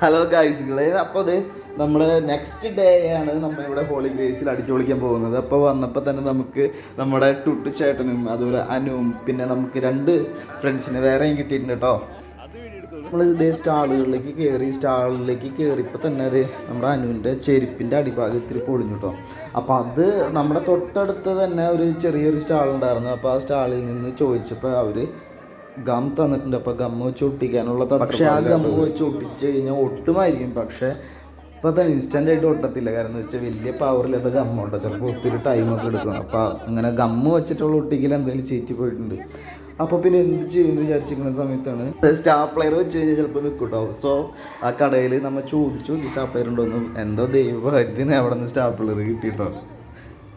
Hello ഗായ്സുകളെ അപ്പോൾ അത് നമ്മൾ നെക്സ്റ്റ് ഡേ ആണ് നമ്മൾ ഇവിടെ ഹോളി ഗ്രേസിൽ അടിച്ചു പൊളിക്കാൻ പോകുന്നത്. അപ്പോൾ വന്നപ്പോൾ തന്നെ നമുക്ക് നമ്മുടെ ടുട്ടു ചേട്ടനും അതുപോലെ അനുവും പിന്നെ നമുക്ക് രണ്ട് ഫ്രണ്ട്സിനെ വേറെയും കിട്ടിയിട്ടുണ്ട് കേട്ടോ. നമ്മൾ ഇതേ സ്റ്റാളുകളിലേക്ക് കയറി സ്റ്റാളുകളിലേക്ക് കയറിയപ്പോൾ തന്നെ അത് നമ്മുടെ അനുവിന്റെ ചെരുപ്പിന്റെ അടിഭാഗം ഇത്തിരി പൊളിഞ്ഞു കേട്ടോ. അപ്പോൾ അത് നമ്മുടെ തൊട്ടടുത്ത് തന്നെ ഒരു ചെറിയൊരു സ്റ്റാൾ ഉണ്ടായിരുന്നു അപ്പോൾ ആ സ്റ്റാളിൽ നിന്ന് ചോദിച്ചപ്പോൾ അവർ ഗം തന്നിട്ടുണ്ട്. അപ്പോൾ ഗമ്മ വെച്ച് ഒട്ടിക്കാനുള്ള പക്ഷേ ആ ഗമ്മ വെച്ച് ഒട്ടിച്ച് കഴിഞ്ഞാൽ ഒട്ടുമായിരിക്കും. പക്ഷേ ഇപ്പോൾ തന്നെ ഇൻസ്റ്റന്റ് ആയിട്ട് ഒട്ടത്തില്ല. കാരണം എന്ന് വെച്ചാൽ വലിയ പവറില്ലാത്ത ഗമ്മ ഉണ്ടോ? ചിലപ്പോൾ ഒത്തിരി ടൈമൊക്കെ എടുക്കണം. അപ്പോൾ അങ്ങനെ ഗമ്മ വെച്ചിട്ടുള്ള ഒട്ടിക്കൽ എന്തെങ്കിലും ചീറ്റി പോയിട്ടുണ്ട്. അപ്പോൾ പിന്നെ എന്ത് ചെയ്യുമെന്ന് വിചാരിച്ചിരിക്കുന്ന സമയത്താണ്. സ്റ്റാർ പ്ലെയർ വെച്ച് കഴിഞ്ഞാൽ ചിലപ്പോൾ നിൽക്കൂട്ടോ സോ ആ കടയിൽ നമ്മൾ ചോദിച്ചു സ്റ്റാർ പ്ലെയർ ഉണ്ടോന്ന് എന്തോ ദൈവഭാഗ്യത്തിന് അവിടെ നിന്ന് സ്റ്റാർ പ്ലെയർ കിട്ടിയിട്ടോ?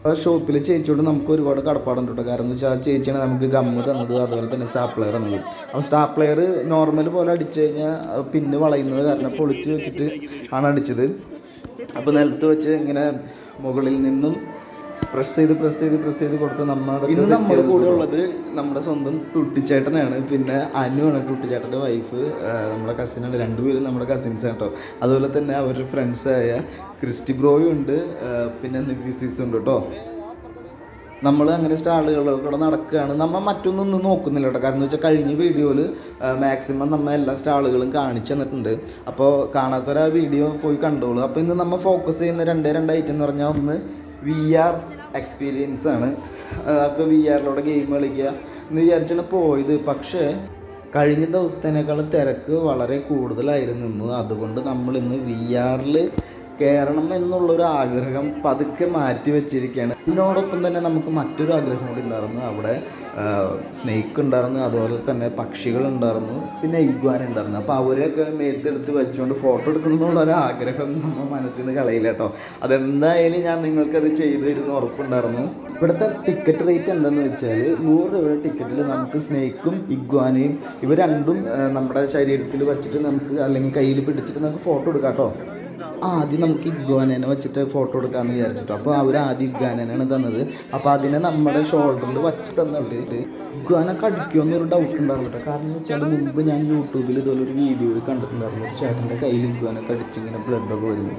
ആ ഷോപ്പിൽ ചേച്ചിയോട് നമുക്ക് ഒരുപാട് കടപ്പാടുണ്ട് കേട്ടോ കാരണം എന്ന് വെച്ചാൽ ആ ചേച്ചിയാണ് നമുക്ക് ഗമ്മ് തന്നത് അതുപോലെ തന്നെ സ്റ്റാപ്ലെയർ തന്നത്. അപ്പോൾ സ്റ്റാപ്ലെയർ നോർമൽ പോലെ അടിച്ചു കഴിഞ്ഞാൽ പിന്നെ വളയുന്നത് കാരണം പൊളിച്ച് വെച്ചിട്ട് ആണ് അടിച്ചത്. അപ്പോൾ നിലത്ത് വെച്ച് ഇങ്ങനെ മുകളിൽ നിന്നും പ്രസ് ചെയ്ത് പ്രസ് ചെയ്ത് പ്രസ് ചെയ്ത് കൊടുത്ത് നമ്മൾ ഇന്ന് നമ്മുടെ കൂടെ ഉള്ളത് നമ്മുടെ സ്വന്തം ടുട്ടിച്ചേട്ടനാണ്. പിന്നെ അനുവാണ് ടുട്ടിച്ചേട്ടന്റെ വൈഫ് നമ്മുടെ കസിനാണ് രണ്ടുപേരും നമ്മുടെ കസിൻസ് കേട്ടോ. അതുപോലെ തന്നെ അവരുടെ ഫ്രണ്ട്സായ ക്രിസ്റ്റി ബ്രോയും ഉണ്ട്. പിന്നെ നിഫിസിസ് ഉണ്ട് കേട്ടോ. നമ്മൾ അങ്ങനെ സ്റ്റാളുകളിലൂടെ നടക്കുകയാണ്. നമ്മൾ മറ്റൊന്നും നോക്കുന്നില്ല കേട്ടോ. കാരണം എന്ന് വെച്ചാൽ കഴിഞ്ഞ വീഡിയോയിൽ മാക്സിമം നമ്മൾ എല്ലാ സ്റ്റാളുകളും കാണിച്ചു തന്നിട്ടുണ്ട്. അപ്പോൾ കാണാത്തൊരു ആ വീഡിയോ പോയി കണ്ടോളൂ. അപ്പോൾ ഇന്ന് നമ്മൾ ഫോക്കസ് ചെയ്യുന്ന രണ്ടേ രണ്ട് ഐറ്റം എന്ന് പറഞ്ഞാൽ ഒന്ന് വി ആർ എക്സ്പീരിയൻസ് ആണ്. അപ്പോൾ വി ആറിലൂടെ ഗെയിം കളിക്കുക. എന്ന് വിചാരിച്ചാണ് പോയത്. പക്ഷേ കഴിഞ്ഞ ദിവസത്തേനേക്കാൾ തിരക്ക് വളരെ കൂടുതലായിരുന്നു അതുകൊണ്ട് നമ്മൾ ഇന്ന് വി ആറിൽ കയറണം എന്നുള്ളൊരു ആഗ്രഹം പതുക്കെ മാറ്റി വെച്ചിരിക്കുകയാണ്. ഇതിനോടൊപ്പം തന്നെ നമുക്ക് മറ്റൊരു ആഗ്രഹം കൂടി ഉണ്ടായിരുന്നു. അവിടെ സ്നേക്ക് ഉണ്ടായിരുന്നു അതുപോലെ തന്നെ പക്ഷികൾ ഉണ്ടായിരുന്നു പിന്നെ ഇഗ്വാൻ ഉണ്ടായിരുന്നു. അപ്പോൾ അവരെയൊക്കെ മേത്തെടുത്ത് വെച്ചുകൊണ്ട് ഫോട്ടോ എടുക്കണമെന്നുള്ള ഒരു ആഗ്രഹം നമ്മൾ മനസ്സിൽ നിന്ന് കളയില്ല കേട്ടോ. അതെന്തായാലും ഞാൻ നിങ്ങൾക്കത് ചെയ്തു തരുന്ന ഉറപ്പുണ്ടായിരുന്നു. ഇവിടുത്തെ ടിക്കറ്റ് റേറ്റ് എന്താണെന്ന് വെച്ചാൽ നൂറ് രൂപയുടെ ടിക്കറ്റിൽ നമുക്ക് സ്നേക്കും ഇഗ്വാനയും ഇവ രണ്ടും നമ്മുടെ ശരീരത്തിൽ വെച്ചിട്ട് നമുക്ക് അല്ലെങ്കിൽ കയ്യിൽ പിടിച്ചിട്ട് നമുക്ക് ഫോട്ടോ എടുക്കാം കേട്ടോ. ആദ്യം നമുക്ക് ഇഗ്വാനേനെ വെച്ചിട്ട് ഫോട്ടോ എടുക്കാമെന്ന് വിചാരിച്ചിട്ട്. അപ്പോൾ അവർ ആദ്യം ഇഗ്വാനേനാണ് തന്നത്. അപ്പോൾ അതിനെ നമ്മുടെ ഷോൾഡറിൽ വച്ച് തന്നവർ ഇഗ്വാന കടിക്കുമെന്നൊരു ഡൗട്ട് ഉണ്ടായിരുന്നു കേട്ടോ കാരണം വെച്ചാൽ മുമ്പ് ഞാൻ യൂട്യൂബിൽ ഇതുപോലെ ഒരു വീഡിയോ കണ്ടിട്ടുണ്ടായിരുന്നു. ഒരു ചേട്ടന്റെ കയ്യിൽ ഇഗ്വാന കടിച്ചിങ്ങനെ ബ്ലഡൊക്കെ വരുന്നു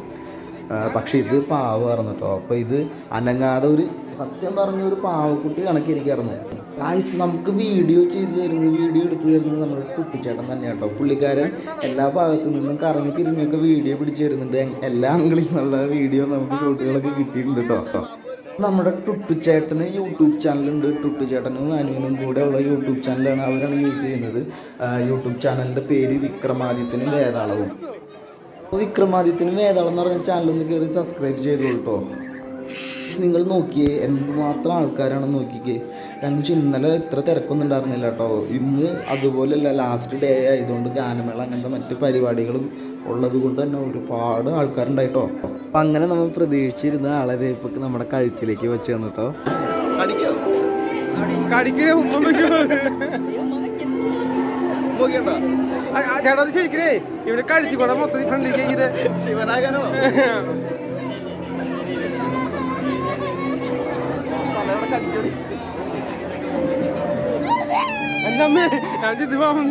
പക്ഷേ ഇത് പാവമായിരുന്നു കേട്ടോ അപ്പോൾ ഇത് അനങ്ങാതെ ഒരു സത്യം പറഞ്ഞ ഒരു പാവക്കുട്ടി കണക്കിരിക്കായിരുന്നു. ഗായ്സ് നമുക്ക് വീഡിയോ ചെയ്തു തരുന്നത് വീഡിയോ എടുത്തു തരുന്നത് നമ്മുടെ കുട്ടിച്ചേട്ടൻ തന്നെയാണ് കേട്ടോ പുള്ളിക്കാരൻ എല്ലാ ഭാഗത്തു നിന്നും കറങ്ങി തിരിഞ്ഞൊക്കെ വീഡിയോ പിടിച്ചു തരുന്നുണ്ട്. എല്ലാ ആംഗിളിൽ നിന്നുള്ള വീഡിയോ നമുക്ക് ഷോട്ടുകളൊക്കെ കിട്ടിയിട്ടുണ്ട് കേട്ടോ നമ്മുടെ ടുട്ടുചേട്ടന് യൂട്യൂബ് ചാനലുണ്ട്. ടുട്ടുചേട്ടനും അനുവിനും കൂടെ ഉള്ള യൂട്യൂബ് ചാനലാണ് അവരാണ് യൂസ് ചെയ്യുന്നത്. യൂട്യൂബ് ചാനലിന്റെ പേര് വിക്രമാദിത്യനും വേതാളവും. അപ്പോൾ വിക്രമാദിത്യനും വേതാളം എന്ന് പറഞ്ഞ ചാനലൊന്ന് കയറി സബ്സ്ക്രൈബ് ചെയ്തോളൂ കേട്ടോ നിങ്ങൾ നോക്കിയേ. എന്തുമാത്രം ആൾക്കാരാണെന്ന് നോക്കിക്കേ. കാരണം വെച്ചാൽ ഇന്നലെ ഇത്ര തിരക്കൊന്നും ഉണ്ടായിരുന്നില്ല കേട്ടോ. ഇന്ന് അതുപോലെയല്ല ലാസ്റ്റ് ഡേ ആയതുകൊണ്ട് ഗാനമേള അങ്ങനത്തെ മറ്റ് പരിപാടികളും ഉള്ളത് കൊണ്ട് തന്നെ ഒരുപാട് ആൾക്കാരുണ്ടായിട്ടോ. അപ്പം അങ്ങനെ നമ്മൾ പ്രതീക്ഷിച്ചിരുന്ന ആളെ ഇപ്പം ഇപ്പൊ നമ്മുടെ കഴുത്തിലേക്ക് വെച്ച് തന്നിട്ടോ കടിക്കേ? ഉമ്മ ചേട്ടാ അത് ശരിക്കേ ഇവർ കഴുത്തി കൂടെ മൊത്തത്തിൽ ഫ്രണ്ടിലേക്ക് ഇത് ശിവനാകാനോ? എന്റെ അമ്മേ ഞാൻ ചിത് പോകാൻ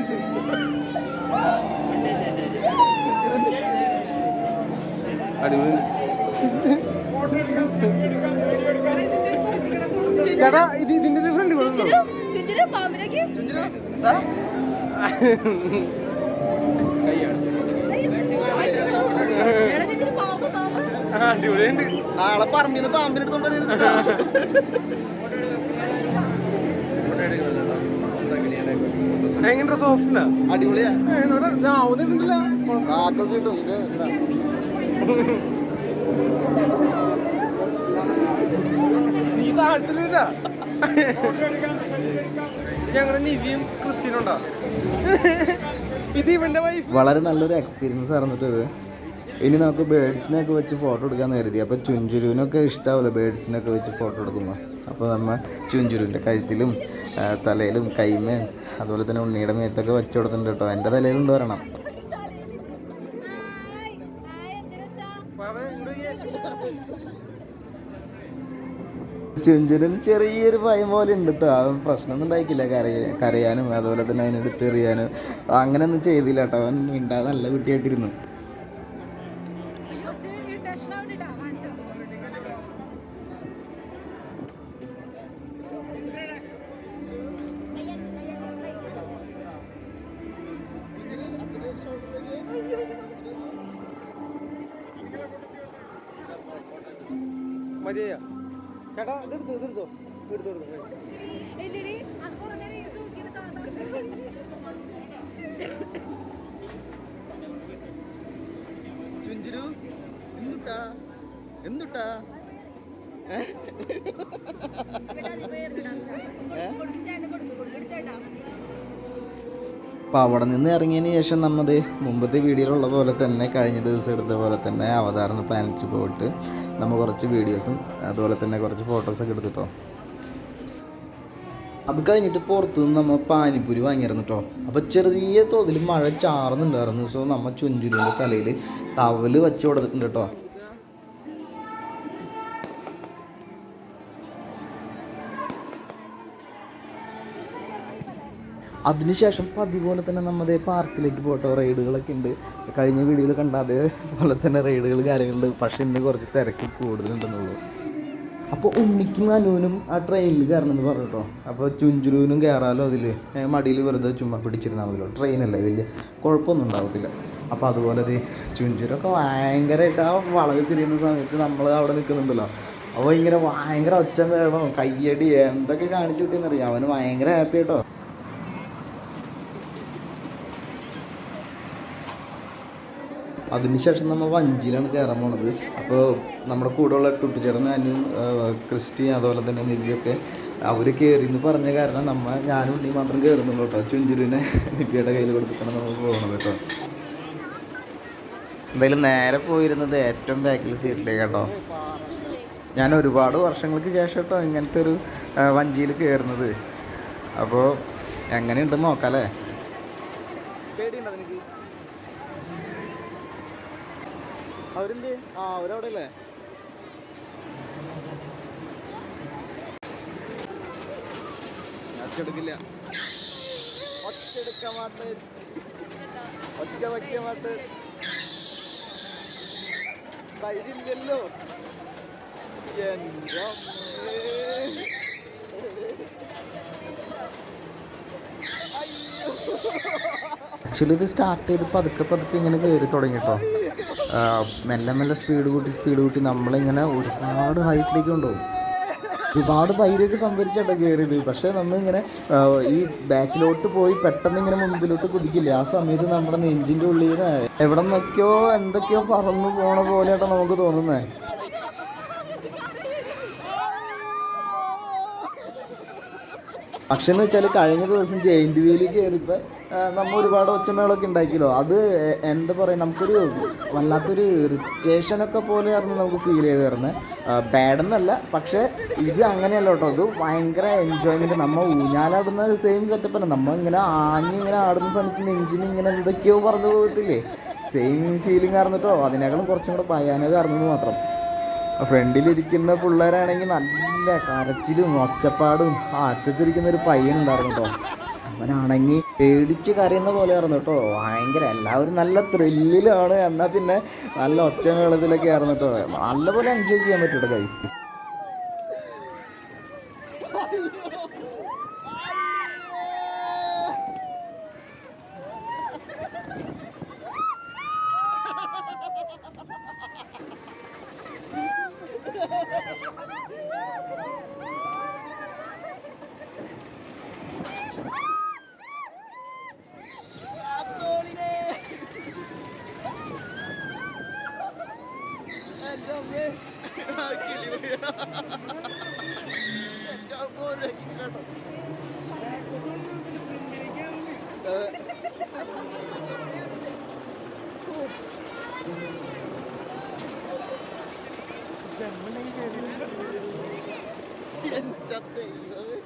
അടിപൊളി. ചേട്ടാ ഇത് ഇതിന്റെ ഫ്രണ്ട് കൊടുക്കണോ അടിപൊളിയുണ്ട് നാളെ പറമ്പിന്ന് പാമ്പിനെടുത്തോണ്ട് എങ്ങനെ സോഫ്റ്റ് അടിപൊളിയാ. ആവുന്നില്ല കിട്ടും നീ താഴ്ത്തില്ല ഞങ്ങളുടെ നിവിയും ക്രിസ്ത്യനുണ്ടോ ഇത് ഇവന്റെ വൈഫ് വളരെ നല്ലൊരു എക്സ്പീരിയൻസ് ആയിരുന്നു കേട്ടോ ഇത്. ഇനി നമുക്ക് ബേഡ്സിനൊക്കെ വെച്ച് ഫോട്ടോ എടുക്കാൻ കരുതി. അപ്പോൾ ചുഞ്ചുരുവിനൊക്കെ ഇഷ്ടാവില്ല ബേഡ്സിനൊക്കെ വെച്ച് ഫോട്ടോ എടുക്കുമ്പോൾ അപ്പോൾ നമ്മൾ ചുഞ്ചുരുവിന്റെ കഴുത്തിലും തലയിലും കൈമേം അതുപോലെ തന്നെ ഉണ്ണിയുടെ മേത്തൊക്കെ വെച്ച് കൊടുത്തിട്ടുണ്ട് കേട്ടോ. എന്റെ തലയിലുണ്ട് വരണം ചുഞ്ചുരുവിന് ചെറിയൊരു ഭയം പോലെ ഉണ്ട് കേട്ടോ. അവൻ പ്രശ്നമൊന്നും ഉണ്ടായിക്കില്ല. കരയ കരയാനും അതുപോലെ തന്നെ അതിനെടുത്തെറിയാനും അങ്ങനെയൊന്നും ചെയ്തില്ല കേട്ടോ. അവൻ മിണ്ടാതെ നല്ല കുട്ടിയായിട്ടിരുന്നു. ഈ തൂക്കിയിട്ട് താത്താ. ചുഞ്ചുരു എന്തുട്ടാ? എന്തുട്ടാ? ഇവിടെ അപ്പോൾ അവിടെ നിന്ന് ഇറങ്ങിയതിന് ശേഷം നമ്മൾ മുമ്പത്തെ വീഡിയോയിലുള്ള പോലെ തന്നെ കഴിഞ്ഞ ദിവസം എടുത്ത പോലെ തന്നെ അവതാരണ പ്ലാനറ്റ് പോയിട്ട് നമ്മൾ കുറച്ച് വീഡിയോസും അതുപോലെ തന്നെ കുറച്ച് ഫോട്ടോസൊക്കെ എടുത്തിട്ടോ അത് കഴിഞ്ഞിട്ട് പുറത്ത് നിന്ന് നമ്മൾ പാനിപ്പൂരി വാങ്ങിയിരുന്നു കേട്ടോ അപ്പോൾ ചെറിയ തോതിൽ മഴ ചാറുന്നുണ്ടായിരുന്നു. സോ നമ്മൾ ചുഞ്ചുലിന്റെ തലയിൽ ടവൽ വെച്ച് കൊടുത്തിട്ടുണ്ട് കേട്ടോ അതിനുശേഷം അതുപോലെ തന്നെ നമ്മുടെ പാർക്കിലേക്ക് പോട്ടോ റൈഡുകളൊക്കെ ഉണ്ട്. കഴിഞ്ഞ വീഡിയോയിൽ കണ്ടാതെ പോലെ തന്നെ റൈഡുകൾ കാര്യങ്ങളുണ്ട്. പക്ഷേ ഇന്ന് കുറച്ച് തിരക്ക് കൂടുതലുണ്ടെന്നുള്ളൂ. അപ്പോൾ ഉണ്ണിക്കും അനുവിനും ആ ട്രെയിനിൽ കയറണമെന്ന് പറഞ്ഞു കേട്ടോ. അപ്പോൾ ചുഞ്ചുരുവിനും കയറാലോ അതിൽ മടിയിൽ വെറുതെ ചുമ്മാ പിടിച്ചിരുന്നാൽ മതിയല്ലോ ട്രെയിനല്ലേ വലിയ. കുഴപ്പമൊന്നും ഉണ്ടാവത്തില്ല. അപ്പോൾ അതുപോലെ അത് ചുഞ്ചുരൊക്കെ ഭയങ്കരമായിട്ട് ആ വളവ് തിരിയുന്ന സമയത്ത് നമ്മൾ അവിടെ നിൽക്കുന്നുണ്ടല്ലോ അപ്പോൾ ഇങ്ങനെ ഭയങ്കര ഒച്ച വേണം കയ്യടി എന്തൊക്കെ കാണിച്ചു കിട്ടിയെന്നറിയാം അവന് ഭയങ്കര ഹാപ്പി കേട്ടോ അതിനുശേഷം നമ്മൾ വഞ്ചിയിലാണ് കയറാൻ പോണത്. അപ്പോൾ നമ്മുടെ കൂടെയുള്ള ഉള്ള ഞാനും ക്രിസ്റ്റി അതുപോലെ തന്നെ നിവ്യൊക്കെ അവർ കയറി എന്ന് പറഞ്ഞ കാരണം നമ്മൾ ഞാനും ഉണ്ണി മാത്രം കയറുന്നുള്ളൂ കേട്ടോ. ചുഞ്ചുരിനെ നിവ്യയുടെ കയ്യിൽ കൊടുത്തിട്ടാണ് നമ്മൾ പോകുന്നത് കേട്ടോ. എന്തായാലും നേരെ പോയിരുന്നത് ഏറ്റവും ബാക്കിൽ സീറ്റിലേക്ക് കേട്ടോ. ഞാൻ ഒരുപാട് വർഷങ്ങൾക്ക് ശേഷം കേട്ടോ ഇങ്ങനത്തെ ഒരു വഞ്ചിയിൽ കയറുന്നത് അപ്പോൾ എങ്ങനെയുണ്ടെന്ന് നോക്കാം അല്ലേ? അവരെന്ത്? ആ അവരവിടെ അല്ലേ ഒറ്റെടുക്കില്ല ഒറ്റെടുക്കാൻ മാട്ട് ഒറ്റ വയ്ക്കാൻ മാട്ട് തൈരില്ലല്ലോ. എന്റെ അമ്മേ. ആക്ച്വലി ഇത് സ്റ്റാർട്ട് ചെയ്ത് പതുക്കെ പതുക്കെ ഇങ്ങനെ കയറി തുടങ്ങി കേട്ടോ മെല്ലെ മെല്ലെ സ്പീഡ് കൂട്ടി സ്പീഡ് കൂട്ടി നമ്മളിങ്ങനെ ഒരുപാട് ഹൈറ്റിലേക്ക് കൊണ്ടുപോകും. ഒരുപാട് ധൈര്യമൊക്കെ സംഭരിച്ചിട്ടോ കയറിയത് പക്ഷേ നമ്മളിങ്ങനെ ഈ ബാക്കിലോട്ട് പോയി പെട്ടെന്ന് ഇങ്ങനെ മുമ്പിലോട്ട് കുതിക്കില്ല? ആ സമയത്ത് നമ്മുടെ നെഞ്ചിന്റെ ഉള്ളിൽ നിന്ന് എവിടെ നിന്നൊക്കെയോ എന്തൊക്കെയോ പറന്നു പോണ പോലെയാട്ടോ നമുക്ക് തോന്നുന്നത് പക്ഷെ എന്ന് വെച്ചാൽ കഴിഞ്ഞ ദിവസം ജയിന്റ് വീലിൽ കയറിയപ്പോൾ നമ്മൾ ഒരുപാട് ഒച്ചമേളൊക്കെ ഉണ്ടാക്കിയല്ലോ അത് എന്താ പറയുക നമുക്കൊരു വല്ലാത്തൊരു ഇറിറ്റേഷനൊക്കെ പോലെയായിരുന്നു നമുക്ക് ഫീൽ ചെയ്ത് തരുന്നത് ബാഡെന്നല്ല പക്ഷേ ഇത് അങ്ങനെയല്ല കേട്ടോ. അത് ഭയങ്കര എൻജോയ്മെന്റ് നമ്മൾ ഊഞ്ഞാലാടുന്ന സെയിം സെറ്റപ്പ് തന്നെ. നമ്മൾ ഇങ്ങനെ ആഞ്ഞ് ഇങ്ങനെ ആടുന്ന സമയത്ത് നെഞ്ചിന് ഇങ്ങനെ എന്തൊക്കെയോ പറഞ്ഞു പോകത്തില്ലേ? സെയിം ഫീലിംഗ് ആയിരുന്നു കേട്ടോ. അതിനേക്കാളും കുറച്ചും കൂടെ ഭയാനകമായിരുന്നു മാത്രം. ഫ്രണ്ടിലിരിക്കുന്ന പിള്ളേരാണെങ്കിൽ നല്ല കരച്ചിലും ഒച്ചപ്പാടും ആ അറ്റത്തിരിക്കുന്ന ഒരു പയ്യനുണ്ടായിരുന്നു കേട്ടോ. അവനാണെങ്കിൽ പേടിച്ച് കരയുന്ന പോലെ ആയിരുന്നു കേട്ടോ. ഭയങ്കര എല്ലാവരും നല്ല ത്രില്ലിലാണ് എന്നാൽ പിന്നെ നല്ല ഒച്ച മേളത്തിലൊക്കെ ആയിരുന്നു കേട്ടോ. നല്ലപോലെ എൻജോയ് ചെയ്യാൻ പറ്റും കേട്ടോ ഗൈസ് എന്താ ദൈവമേ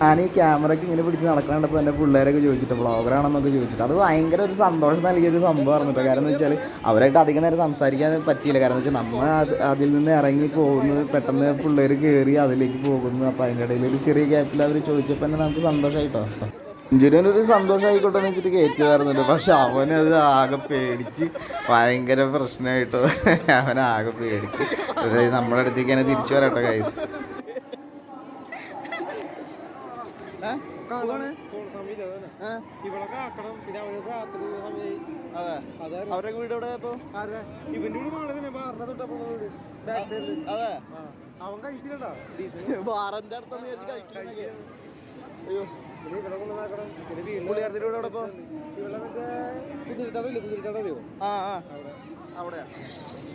ഞാൻ ഈ ക്യാമറയ്ക്ക് ഇങ്ങനെ പിടിച്ച് നടക്കണപ്പോൾ എന്റെ പിള്ളേരൊക്കെ ചോദിച്ചിട്ട് വ്ളോഗറാണെന്നൊക്കെ ചോദിച്ചിട്ട്. അത് ഭയങ്കര ഒരു സന്തോഷം നൽകിയൊരു സംഭവമായിരുന്നു കേട്ടോ കാരണം എന്ന് വെച്ചാൽ അവരായിട്ട് അധികം നേരം സംസാരിക്കാൻ പറ്റിയില്ല. കാരണം വെച്ചാൽ നമ്മൾ അതിൽ നിന്ന് ഇറങ്ങി പോകുന്നത് പെട്ടെന്ന് പിള്ളേർ കയറി അതിലേക്ക് പോകുന്നു. അപ്പോൾ അതിന്റെ ഇടയിൽ ഒരു ചെറിയ ഗ്യാപ്പിൽ അവർ ചോദിച്ചപ്പോൾ തന്നെ നമുക്ക് സന്തോഷമായിട്ടോ ഇഞ്ചുരിനൊരു സന്തോഷമായിക്കോട്ടെ എന്ന് വെച്ചിട്ട് കയറ്റിയതായിരുന്നുണ്ട് പക്ഷെ അവനത് ആകെ പേടിച്ച് ഭയങ്കര പ്രശ്നമായിട്ടോ അവനാകെ പേടിച്ച്. നമ്മുടെ അടുത്തേക്ക് തന്നെ തിരിച്ചു വരാട്ടോ കൈസ് കാണാണ് സമയമില്ല അതന്നെ ഏ? ഇവിടെ കാക്കണം പിന്നെ അവന് രാത്രി സമയമായി അതെ അവരുടെ വീട് എവിടെ ഇപ്പോ? ഇവന്റെ വീട് തന്നെ വീട്. അതെ. അവൻ കഴിക്കില്ലടാ അടുത്തൊന്നും. അയ്യോ. പുള്ളിയാർത്തിന്റെ വീട് എവിടെ ഇപ്പോ? ആ ആ. അവിടെയാ.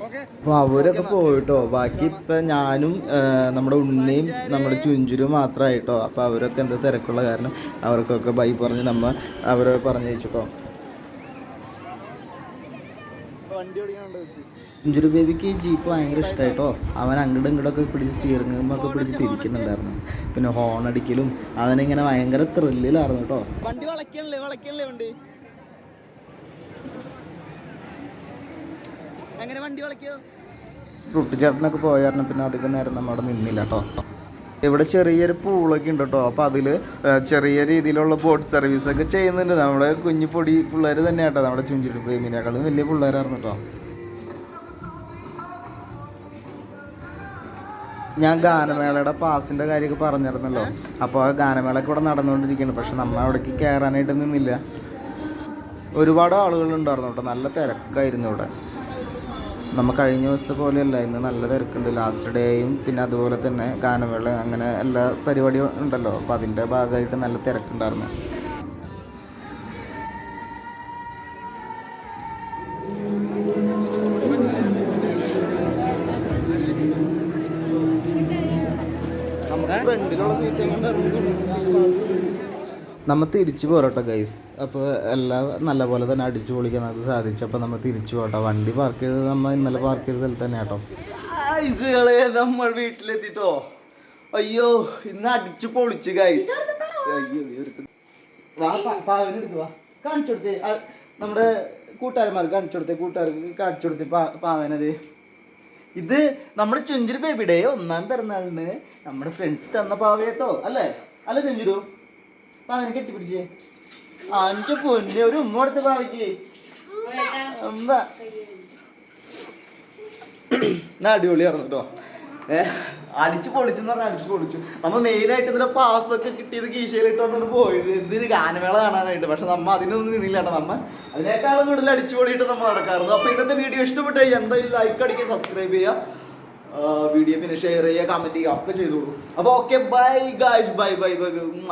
അപ്പോൾ അവരൊക്കെ പോയിട്ടോ ബാക്കി ഇപ്പം ഞാനും നമ്മുടെ ഉണ്ണിയും നമ്മുടെ ചുഞ്ചുരും മാത്രമായിട്ടോ അപ്പോൾ അവരൊക്കെ എന്താ തിരക്കുള്ള കാരണം അവർക്കൊക്കെ ബൈ പറഞ്ഞ് നമ്മ അവരെ പറഞ്ഞു വെച്ചിട്ടോ ചുഞ്ചുരു ബേബിക്ക് ജീപ്പ് ഭയങ്കര ഇഷ്ടമായിട്ടോ. അവൻ അങ്ങോട്ടും ഇങ്ങോട്ടൊക്കെ പിടിച്ച് സ്റ്റിയറിംഗ് ഒക്കെ പിടിച്ച് തിരിക്കുന്നുണ്ടായിരുന്നു. പിന്നെ ഹോൺ അടിക്കലും അവനിങ്ങനെ ഭയങ്കര ത്രില്ലിലായിരുന്നു കേട്ടോ വണ്ടി വളയ്ക്കണല്ലേ? വളയ്ക്കണല്ലേ വണ്ടി? എങ്ങനെ വണ്ടി വളയ്ക്കോ ചേട്ടനൊക്കെ പോയായിരുന്നു പിന്നെ അധികം നേരം നമ്മൾ അവിടെ നിന്നില്ല കേട്ടോ ഇവിടെ ചെറിയൊരു പൂളൊക്കെ ഉണ്ട് കേട്ടോ അപ്പോൾ അതിൽ ചെറിയ രീതിയിലുള്ള ബോട്ട് സർവീസ് ഒക്കെ ചെയ്യുന്നുണ്ട്. നമ്മുടെ കുഞ്ഞു പൊടി പിള്ളേർ തന്നെ കേട്ടോ നമ്മുടെ ചുഞ്ചിട്ട് പ്രേമിനേക്കാളും വലിയ പിള്ളേരായിരുന്നു കേട്ടോ ഞാൻ ഗാനമേളയുടെ പാസിന്റെ കാര്യമൊക്കെ പറഞ്ഞിരുന്നല്ലോ. അപ്പോൾ ആ ഗാനമേളയൊക്കെ ഇവിടെ നടന്നുകൊണ്ടിരിക്കുകയാണ്. പക്ഷെ നമ്മൾ അവിടേക്ക് കയറാനായിട്ട് നിന്നില്ല. ഒരുപാട് ആളുകളുണ്ടായിരുന്നു കേട്ടോ നല്ല തിരക്കായിരുന്നു ഇവിടെ. നമ്മൾ കഴിഞ്ഞ ദിവസത്തെ പോലെയല്ല ഇന്ന് നല്ല തിരക്കുണ്ട്. ലാസ്റ്റ് ഡേയും പിന്നെ അതുപോലെ തന്നെ ഗാനമേള അങ്ങനെ എല്ലാ പരിപാടിയും ഉണ്ടല്ലോ. അപ്പോൾ അതിന്റെ ഭാഗമായിട്ട് നല്ല തിരക്കുണ്ടായിരുന്നു. നമ്മൾ തിരിച്ചു പോരട്ടോ ഗൈസ് അപ്പോൾ എല്ലാം നല്ല പോലെ തന്നെ അടിച്ചു പൊളിക്കാൻ നമുക്ക് സാധിച്ചു. അപ്പോൾ നമ്മൾ തിരിച്ചു പോട്ടോ. വണ്ടി പാർക്ക് ചെയ്തത് നമ്മൾ ഇന്നലെ പാർക്ക് ചെയ്ത സ്ഥലത്ത് തന്നെ കേട്ടോ ഐസുകളെ നമ്മൾ വീട്ടിലെത്തിട്ടോ. അയ്യോ ഇന്ന് അടിച്ചു പൊളിച്ചു ഗൈസ് കാണിച്ചു നമ്മുടെ കൂട്ടുകാരന്മാർക്ക് കാണിച്ചു കൊടുത്തേ. കൂട്ടുകാർക്ക് കാണിച്ചു കൊടുത്തേ പാവനത് ഇത്. നമ്മുടെ ചുഞ്ചുരു ബേബിയുടെ ഒന്നാം പിറന്നാളിന് നമ്മുടെ ഫ്രണ്ട്സ് തന്ന പാവ കേട്ടോ അല്ലേ? അല്ലേ ചുഞ്ചുരു? പാവനെ കെട്ടിപ്പിടിച്ചേ. ആ എനിക്ക് പൊന്നെ ഒരു ഉമ്മ കൊടുത്ത പാവയ്ക്ക് ഉമ്മ. എന്നാ കേട്ടോ. ഏ അടിച്ച് പൊളിച്ചെന്ന് പറഞ്ഞാൽ അടിച്ചു പൊളിച്ചു. നമ്മൾ മെയിനായിട്ട് ഇതിന്റെ പാസ് ഒക്കെ കിട്ടിയത് കീശയിലിട്ടോണ്ടാണ് പോയത്. എന്തൊരു ഗാനമേള കാണാനായിട്ട്. പക്ഷെ നമ്മ അതിനൊന്നും നിന്നില്ല നമ്മ. അതിനേക്കാളും കൂടുതൽ അടിച്ചു പൊളിയിട്ട് നമ്മൾ നടക്കാറുണ്ട്. അപ്പൊ ഇന്നത്തെ വീഡിയോ ഇഷ്ടപ്പെട്ടു കഴിഞ്ഞാൽ എന്തായാലും ലൈക്ക് അടിക്കുക സബ്സ്ക്രൈബ് ചെയ്യുക. വീഡിയോ പിന്നെ ഷെയർ ചെയ്യുക കമന്റ് ചെയ്യുക ഒക്കെ ചെയ്തോളൂ. അപ്പൊ okay bye guys bye bye bye ഉമ്മ.